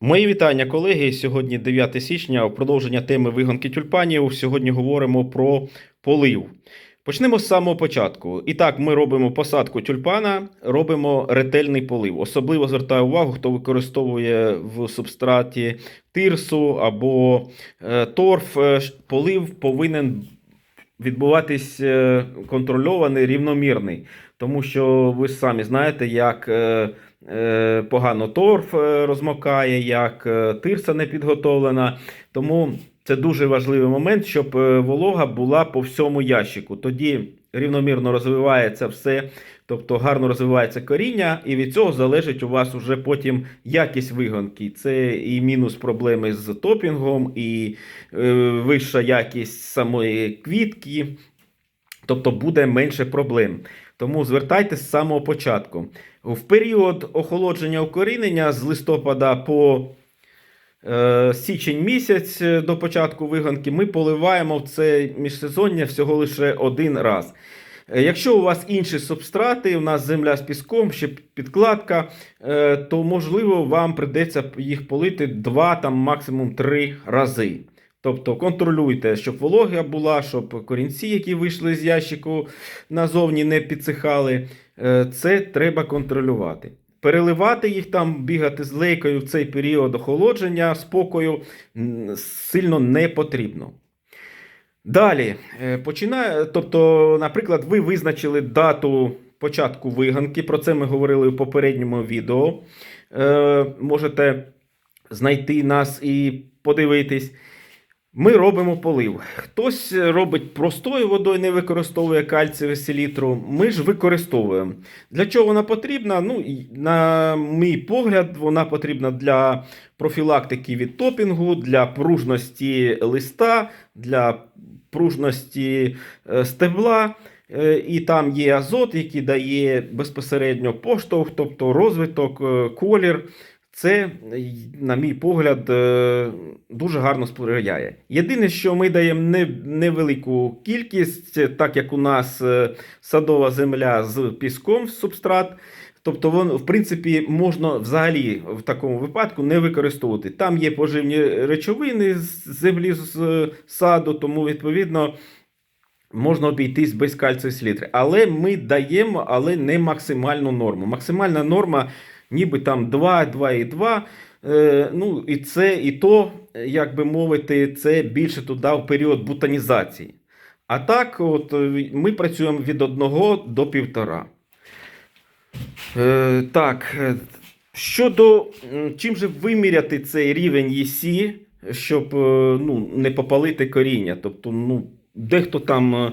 Мої вітання, колеги. Сьогодні 9 січня. У продовження теми вигонки тюльпанів. Сьогодні говоримо про полив. Почнемо з самого початку. І так, ми робимо посадку тюльпана, робимо ретельний полив. Особливо звертаю увагу, хто використовує в субстраті тирсу або е, торф. Е, Полив повинен відбуватись е, контрольований, рівномірний. Тому що ви самі знаєте, як погано торф е, розмокає, як е, тирса не підготовлена. Тому це дуже важливий момент, щоб е, волога була по всьому ящику. Тоді рівномірно розвивається все, тобто гарно розвивається коріння, і від цього залежить у вас уже потім якість вигонки. Це і мінус проблеми з топінгом, і е, вища якість самої квітки. Тобто буде менше проблем. Тому звертайтеся з самого початку. В період охолодження укорінення з листопада по е, січень місяць до початку вигонки ми поливаємо в це міжсезоння всього лише один раз. Е, Якщо у вас інші субстрати, у нас земля з піском, ще підкладка, е, то можливо вам придеться їх полити 2, там максимум 3 рази. Тобто контролюйте, щоб волога була, щоб корінці, які вийшли з ящику, назовні не підсихали. Е, Це треба контролювати. Переливати їх там, бігати з лейкою в цей період охолодження, спокою сильно не потрібно. Далі, е, починає, тобто, наприклад, ви визначили дату початку виганки, про це ми говорили в попередньому відео. Е, можете знайти нас і подивитись. Ми робимо полив. Хтось робить простою водою, не використовує кальцієву селітру. Ми ж використовуємо. Для чого вона потрібна? Ну, на мій погляд, вона потрібна для профілактики від топінгу, для пружності листа, для пружності е, стебла. Е, І там є азот, який дає безпосередньо поштовх, тобто розвиток, е, колір. Це, на мій погляд, е, дуже гарно сприяє. Єдине, що ми даємо невелику кількість, так як у нас е, садова земля з піском в субстрат. Тобто, воно, в принципі, можна взагалі в такому випадку не використовувати. Там є поживні речовини з землі з саду, тому відповідно. Можна обійтись без кальцію селітри. Але ми даємо, але не максимальну норму. Максимальна норма ніби там 2, 2,2. Е, ну, і це, і то, як би мовити, це більше туди в період бутанізації. А так, от, е, ми працюємо від 1 до 1,5. Е, так, е, щодо чим же виміряти цей рівень ЄСі, щоб ну, не попалити коріння. Тобто, ну, дехто там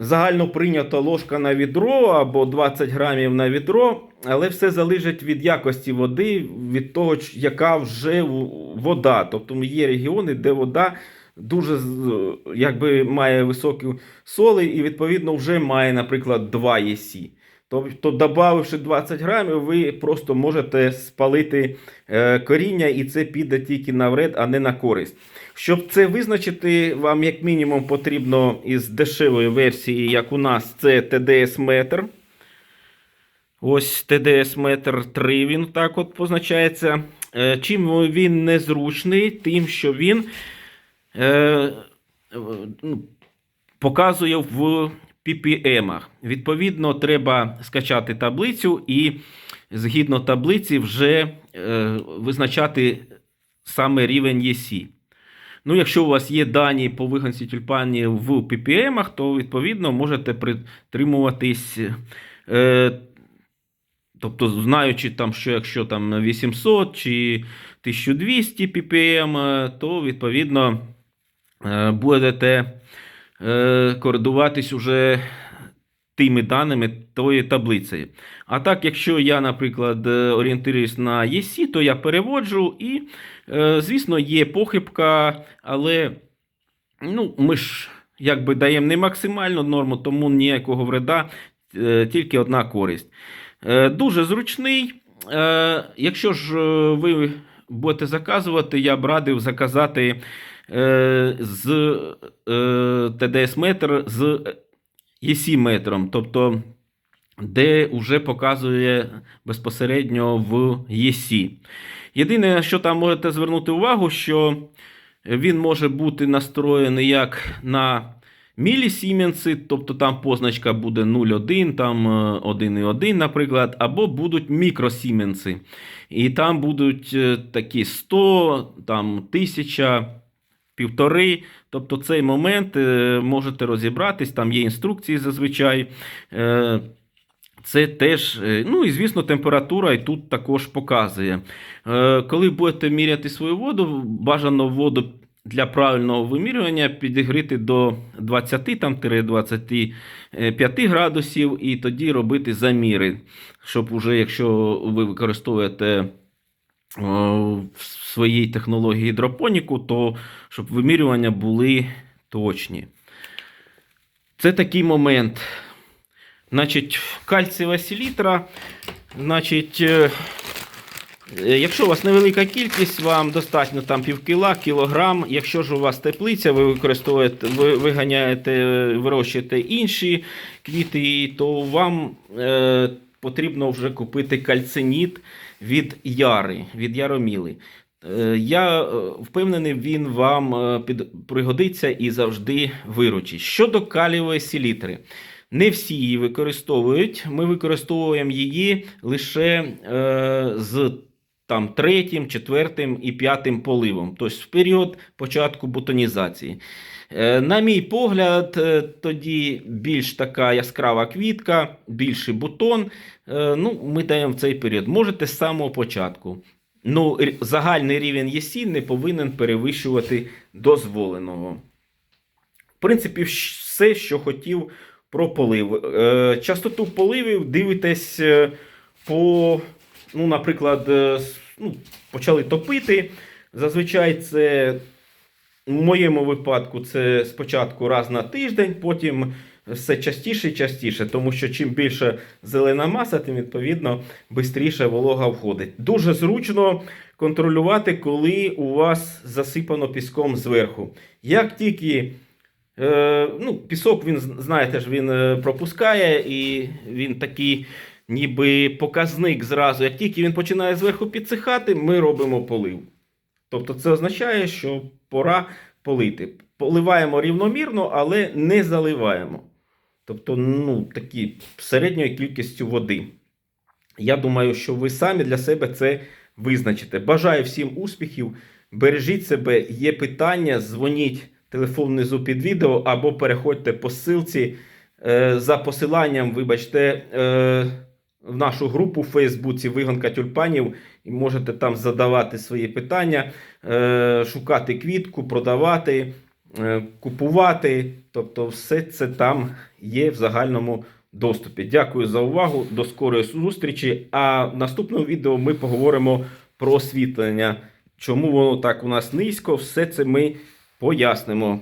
загально прийнято ложка на відро або 20 грамів на відро, але все залежить від якості води, від того, яка вже вода. Тобто є регіони, де вода дуже якби має високі соли і відповідно вже має, наприклад, 2 ЄСі. Тобто, додавши 20 грамів, ви просто можете спалити е, коріння, і це піде тільки на вред, а не на користь. Щоб це визначити, вам як мінімум потрібно із дешевої версії, як у нас, це TDS метр. Ось TDS метр 3 він так от позначається. Е, Чим він незручний, тим, що він е, ну, показує в PPM. Відповідно, треба скачати таблицю і згідно таблиці вже е, визначати саме рівень ЄСі. Ну, якщо у вас є дані по виганці тюльпанів в PPM, то відповідно можете притримуватись. Е, тобто, знаючи, там, що якщо там 800 чи 1200 ppm, то відповідно е, будете е, уже тими даними тої таблиці. А так, якщо я, наприклад, е, орієнтуюсь на ЄСі, то я переводжу і, е, звісно, є похибка, але ну, ми ж якби даємо не максимальну норму, тому ніякого вреда, тільки одна користь. Дуже зручний. Якщо ж ви будете заказувати, я б радив заказати з е, TDS метр з ЄСі метром. Тобто де вже показує безпосередньо в ЄСі. Єдине, що там можете звернути увагу, що він може бути настроєний як на мілісіменси, тобто там позначка буде 0,1, там е, 1,1, наприклад, або будуть мікросіменси. І там будуть е, такі 100, там 1000, півтори. Тобто цей момент е, можете розібратись, там є інструкції зазвичай. Е, Це теж, е, ну і звісно, температура і тут також показує. Коли будете міряти свою воду, бажано воду для правильного вимірювання підігріти до 20-25 градусів і тоді робити заміри, щоб уже, якщо ви використовуєте в своїй технології гідропоніку, то щоб вимірювання були точні. Це такий момент. Значить, кальцієва селітра, значить, е, е, якщо у вас невелика кількість, вам достатньо там півкіла, кілограм. Якщо ж у вас теплиця, ви використовуєте, ви виганяєте, е, вирощуєте інші квіти, то вам е, потрібно вже купити кальциніт від яри, від яроміли. Е, Я е, впевнений, він вам е, пригодиться і завжди виручить. Щодо калієвої селітри. Не всі її використовують. Ми використовуємо її лише з там, третім, четвертим і п'ятим поливом, тобто в період початку бутонізації. Е, на мій погляд, е, тоді більш така яскрава квітка, більший бутон. Е, ну, ми даємо в цей період. Можете з самого початку. Ну, загальний рівень ЄСІ не повинен перевищувати дозволеного. В принципі, все, що хотів про полив. Частоту поливів дивитесь по, ну, наприклад, е, ну, почали топити. Зазвичай це в моєму випадку це спочатку раз на тиждень, потім все частіше і частіше, тому що чим більше зелена маса, тим відповідно швидше волога входить. Дуже зручно контролювати, коли у вас засипано піском зверху. Як тільки Е, ну, пісок, він, знаєте ж, він е, пропускає, і він такий, ніби показник зразу. Як тільки він починає зверху підсихати, ми робимо полив. Тобто це означає, що пора полити. Поливаємо рівномірно, але не заливаємо. Тобто, ну, такі середньою кількістю води. Я думаю, що ви самі для себе це визначите. Бажаю всім успіхів. Бережіть себе, є питання, дзвоніть телефон внизу під відео або переходьте по ссылці е, за посиланням, вибачте, е, в нашу групу в Фейсбуці Вигонка тюльпанів і можете там задавати свої питання, е, шукати квітку, продавати, е, купувати. Тобто, все це там є в загальному доступі. Дякую за увагу. До скорої зустрічі. А в наступному відео ми поговоримо про освітлення. Чому воно так у нас низько? Все це ми пояснимо.